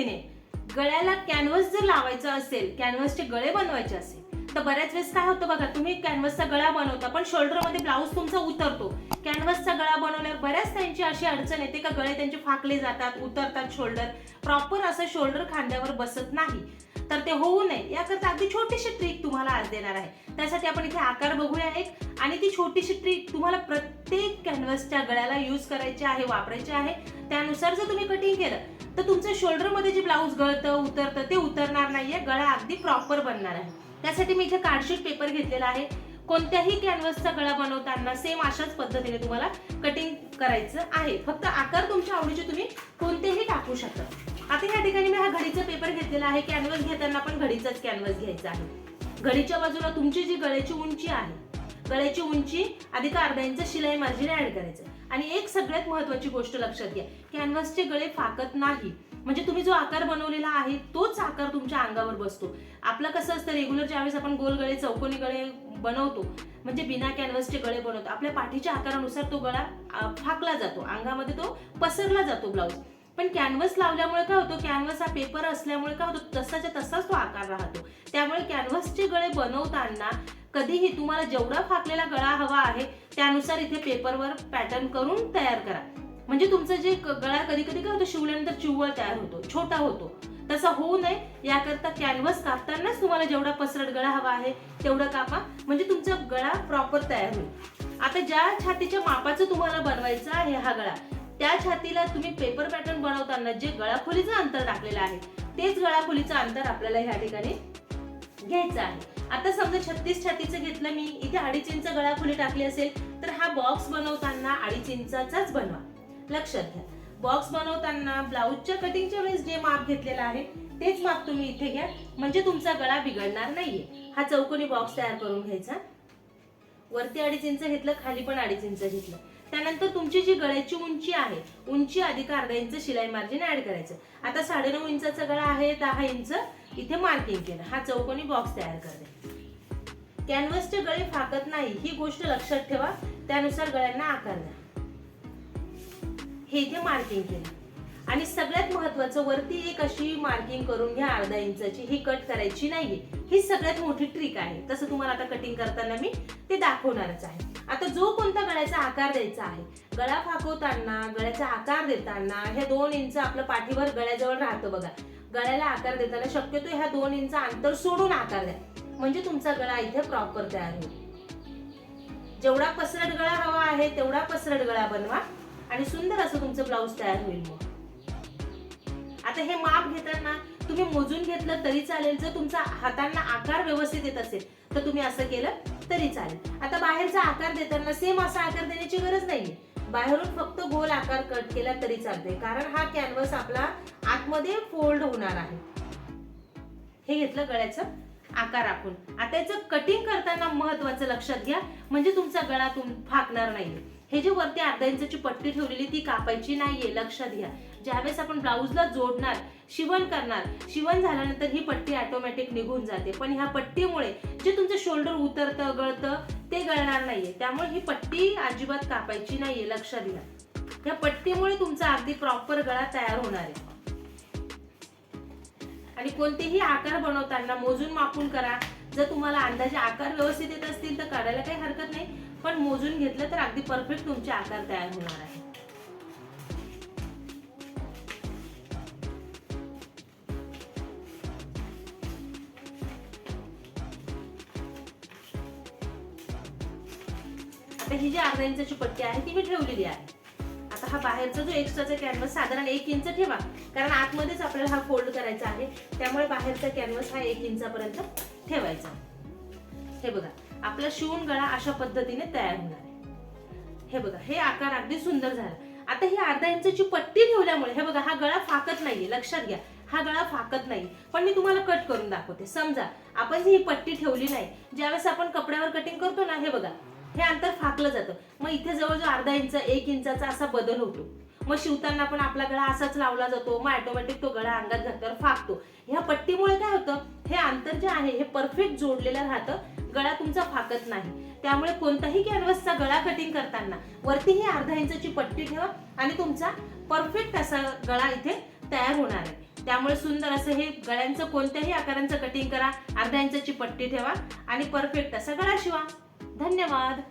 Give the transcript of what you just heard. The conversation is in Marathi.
पद्धतीने गळ्याला कॅनव्हस जर लावायचं असेल कॅनव्हसचे गळे बनवायचे असेल तर बऱ्याच वेळेस काय होतं बघा तुम्ही कॅनव्हसचा गळा बनवता पण शोल्डरमध्ये ब्लाऊज तुमचा उतरतो. कॅनव्हसचा गळा बनवल्यावर बऱ्याच त्यांची अशी अडचण येते का गळे त्यांचे फाकले जातात उतरतात शोल्डर प्रॉपर असं शोल्डर खांद्यावर बसत नाही. तर ते होऊ नये. याकरता अगदी छोटीशी ट्रिक तुम्हाला आज देणार आहे. त्यासाठी आपण इथे आकार बघूया एक. आणि ती छोटीशी ट्रिक तुम्हाला प्रत्येक कॅनव्हसच्या गळ्याला यूज करायची आहे वापरायची आहे. त्यानुसार जर तुम्ही कटिंग केलं तर तुमचं शोल्डरमध्ये जे ब्लाऊज गळतं उतरतं ते उतरणार नाहीये. गळा अगदी प्रॉपर बनणार आहे. त्यासाठी मी इथे कार्डशीट पेपर घेतलेला आहे. कोणत्याही कॅनव्हसचा गळा बनवताना सेम अशाच पद्धतीने तुम्हाला कटिंग करायचं आहे. फक्त आकार तुमच्या आवडीचे तुम्ही कोणतेही टाकू शकता. आता या ठिकाणी मी हा घडीचा पेपर घेतलेला आहे. कॅनव्हस घेताना पण घडीचाच कॅनव्हस घ्यायचा आहे. घडीच्या बाजूला तुमची जी गळ्याची उंची आहे गळ्याची उंची अधिक अर्धा इंच शिलाई मार्जिन ऍड करायचं. आणि एक सगळ्यात महत्वाची गोष्ट लक्षात घ्या कॅनव्हसचे गळे फाकत नाही. म्हणजे तुम्ही जो आकार बनवलेला आहे तोच आकार तुमच्या अंगावर बसतो. आपलं कसं असतं रेग्युलर ज्यावेळेस आपण गोल गळे चौकोनी गळे बनवतो म्हणजे बिना कॅनव्हसचे गळे बनवतो आपल्या पाठीच्या आकारानुसार तो गळा फाकला जातो. अंगामध्ये तो पसरला जातो ब्लाऊज पण कॅनव्हस लावल्यामुळे काय होतो कॅनव्हस हा पेपर असल्यामुळे काय होतो तसाच्या तसाच तो आकार राहतो. त्यामुळे कॅनव्हसचे गळे बनवताना कधीही तुम्हाला जेवढा फाकलेला गळा हवा आहे त्यानुसार इथे पेपरवर पॅटर्न करून तयार करा. म्हणजे तुमचं जे गळा कधी कधी काय होतं शिवल्यानंतर चिवळ तयार होतो छोटा होतो. तसा होऊ नये याकरता कॅनव्हस कापतानाच तुम्हाला जेवढा पसरट गळा हवा आहे तेवढं कापा. म्हणजे तुमचा गळा प्रॉपर तयार होईल. आता ज्या छातीच्या मापाचं तुम्हाला बनवायचं आहे हा गळा त्या छातीला तुम्ही पेपर पॅटर्न बनवताना जे गळाखोलीचं अंतर टाकलेलं आहे तेच गळाखोलीचं अंतर आपल्याला ह्या ठिकाणी घ्यायचं आहे. आता समजा छत्तीस छातीचं घेतलं मी इथे अडीच इंच गळाखोली टाकली असेल तर हा बॉक्स बनवताना अडीच इंचाचाच बनवा. लक्षात घ्या. बॉक्स बनवताना ब्लाऊजच्या कटिंगच्या वेळेस जे माप घेतलेलं आहे तेच माप तुम्ही इथे घ्या. म्हणजे तुमचा गळा बिघडणार नाहीये. हा चौकोनी बॉक्स तयार करून घ्यायचा. वरती अडीच इंच घेतलं खाली पण अडीच इंच घेतलं. त्यानंतर तुमची जी गळ्याची उंची आहे उंची अधिक अर्धा इंच शिलाई मार्जिन ऍड करायचं. आता साडेनऊ इंचाचा गळा आहे दहा इंच इथे मार्किंग केलं. हा चौकोनी बॉक्स तयार करते. कॅनव्हसचे गळे फाकत नाही ही गोष्ट लक्षात ठेवा. त्यानुसार गळ्यांना आकार द्या. हे इथे मार्किंग केलं. आणि सगळ्यात महत्वाचं वरती एक अशी मार्किंग करून घ्या अर्धा इंचाची ही कट करायची नाहीये. ही सगळ्यात मोठी ट्रिक आहे. तसं तुम्हाला आता कटिंग करताना मी ते दाखवणारच आहे. आता जो कोणता गळ्याचा आकार द्यायचा आहे गळा फाकवताना गळ्याचा आकार देताना हे दोन इंच आपलं पाठीवर गळ्याजवळ राहतं बघा. गळ्याला आकार देताना शक्यतो ह्या दोन इंच अंतर सोडून आकार द्या. म्हणजे तुमचा गळा इथे प्रॉपर तयार होईल. जेवढा पसरट गळा हवा आहे तेवढा पसरट गळा बनवा आणि सुंदर असं तुमचं ब्लाऊज तयार होईल मग. आता हे माप घेताना तुम्ही मोजून घेतलं तरी चालेल. जर तुमचा हातांना आकार व्यवस्थित येत असेल तर तुम्ही असं केलं तरी चालेल. आता बाहेरचा आकार देताना सेम असा आकार देण्याची गरज नाहीये. बाहेरून फक्त गोल आकार कट केला तरी चालते कारण हा कॅनव्हस आपला आतमध्ये फोल्ड होणार आहे. हे घेतलं गळ्याचं आकार आपण. आता याचं कटिंग करताना महत्वाचं लक्षात घ्या. म्हणजे तुमचा गळा तुम फाकणार नाहीये. हे जे वरती अर्धा इंचाची पट्टी ठेवलेली ती कापायची नाहीये. लक्षात घ्या. ज्यावेळेस आपण ब्लाऊजला जोडणार शिवण करणार शिवण झाल्यानंतर ही पट्टी ऑटोमॅटिक निघून जाते. पण ह्या पट्टीमुळे जे तुमचं शोल्डर उतरतं गळतं ते गळणार नाहीये. त्यामुळे ही पट्टी अजिबात कापायची नाहीये लक्षात घ्या या पट्टीमुळे तुमचा अगदी प्रॉपर गळा तयार होणार आहे. आणि कोणतेही आकार बनवताना मोजून मापून करा. जर तुम्हाला अंदाजे आकार व्यवस्थित येत असतील तर काढायला काही हरकत नाही. पण मोजून घेतलं तर अगदी परफेक्ट तुमचे आकार तयार होणार आहे. आता ही जी अर्धा इंचाची पट्टी आहे ती मी ठेवलेली आहे. आता हा बाहेरचा जो एक्स्ट्राचा कॅनव्हस साधारण एक इंच ठेवा. कारण आतमध्येच आपल्याला हा फोल्ड करायचा आहे. त्यामुळे बाहेरचा कॅनव्हस हा एक इंचापर्यंत ठेवायचा. हे बघा आपला शिवून गळा अशा पद्धतीने तयार होणार आहे. हे बघा हे आकार अगदी सुंदर झाला. आता ही अर्धा इंचाची पट्टी ठेवल्यामुळे हे बघा हा गळा फाकत नाहीये लक्षात घ्या. हा गळा फाकत नाही. पण मी तुम्हाला कट करून दाखवते. समजा आपण ही पट्टी ठेवली नाही. ज्यावेळेस आपण कपड्यावर कटिंग करतो ना हे बघा हे अंतर फाकलं जातं. मग इथे जवळजवळ अर्धा इंच एक इंचाचा असा बदल होतो. मग शिवताना पण आपला गळा असाच लावला जातो. मग ऑटोमॅटिक तो गळा अंगात घातल्यावर फाकतो. ह्या पट्टीमुळे काय होतं? हे अंतर जे आहे हे परफेक्ट जोडलेलं राहतं. गळा तुमचा फाकत नाही. त्यामुळे कोणताही कॅनव्हसचा गळा कटिंग करताना वरती ही अर्धा इंचाची पट्टी ठेवा आणि तुमचा परफेक्ट असा गळा इथे तयार होणार आहे. त्यामुळे सुंदर असं हे गळ्यांचं कोणत्याही आकारांचं कटिंग करा. अर्ध्या इंचाची पट्टी ठेवा आणि परफेक्ट असा गळा शिवा. धन्यवाद.